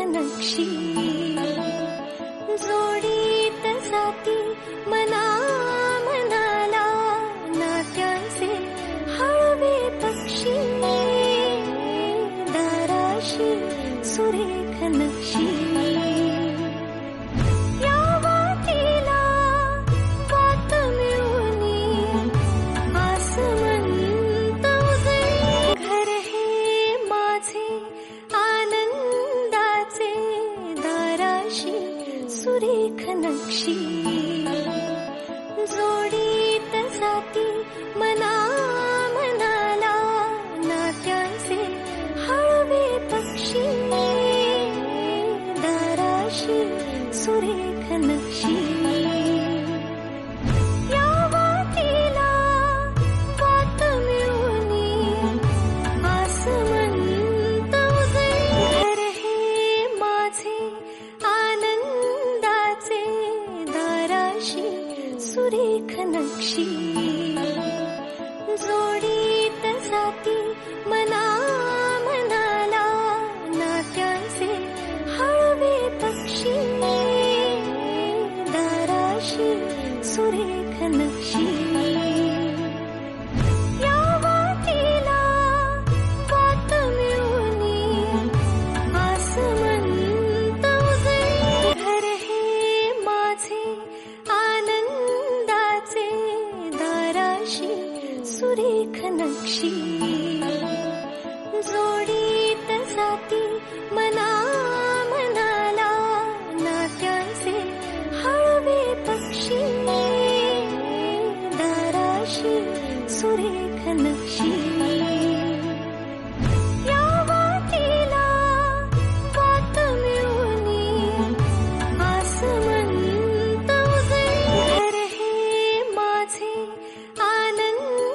नक्षी। जोडीत जाती मना मनाला नाट्याचे हळवे पक्षी। दाराशी सुरेख नक्षी दाराशी सुरेख नक्षी जोडीत जाती मना मनाला नाट्याचे हळवे पक्षी। दाराशी सुरेख नक्षी नक्षी जोडीत जाती मना मनाला नाट्याचे हळवे पक्षी दाराशी सुरेख नक्षी सुरेख नक्षी जोडीत जाती मना मनाला नाट्याचे हळवे पक्षी। दाराशी सुरेख नक्षी